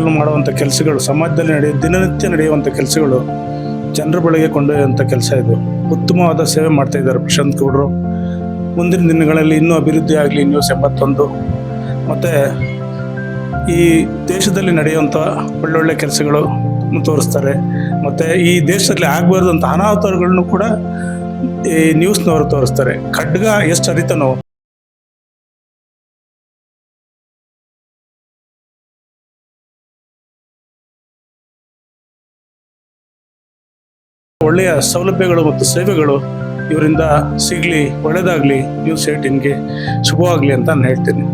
ಮಾಡುವಂಥ ಕೆಲಸಗಳು, ಸಮಾಜದಲ್ಲಿ ನಡೆಯ, ದಿನನಿತ್ಯ ನಡೆಯುವಂಥ ಕೆಲಸಗಳು ಜನರ ಬಳಿಗೆ ಕೊಂಡೊಯ್ಯುವಂಥ ಕೆಲಸ ಇದು. ಉತ್ತಮವಾದ ಸೇವೆ ಮಾಡ್ತಾ ಇದ್ದಾರೆ ಪ್ರಶಾಂತ್ ಗೌಡರು. ಮುಂದಿನ ದಿನಗಳಲ್ಲಿ ಇನ್ನೂ ಅಭಿವೃದ್ಧಿ ಆಗಲಿ ನ್ಯೂಸ್ ಎಂಬತ್ತೊಂದು. ಮತ್ತು ಈ ದೇಶದಲ್ಲಿ ನಡೆಯುವಂಥ ಒಳ್ಳೊಳ್ಳೆ ಕೆಲಸಗಳು ತೋರಿಸ್ತಾರೆ. ಮತ್ತು ಈ ದೇಶದಲ್ಲಿ ಆಗಬಾರ್ದಂಥ ಅನಾಹುತಗಳನ್ನು ಕೂಡ ಈ ನ್ಯೂಸ್ನವರು ತೋರಿಸ್ತಾರೆ. ಖಡ್ಗ ಎಷ್ಟು ಹರಿತನೋ ಒಳ್ಳೆಯ ಸೌಲಭ್ಯಗಳು ಮತ್ತು ಸೇವೆಗಳು ಇವರಿಂದ ಸಿಗಲಿ ಒಳ್ಳೆಯದಾಗಲಿ ನ್ಯೂಸ್ ಏಟಿನ್ಗೆ ಶುಭವಾಗಲಿ ಅಂತ ನಾನು ಹೇಳ್ತೀನಿ.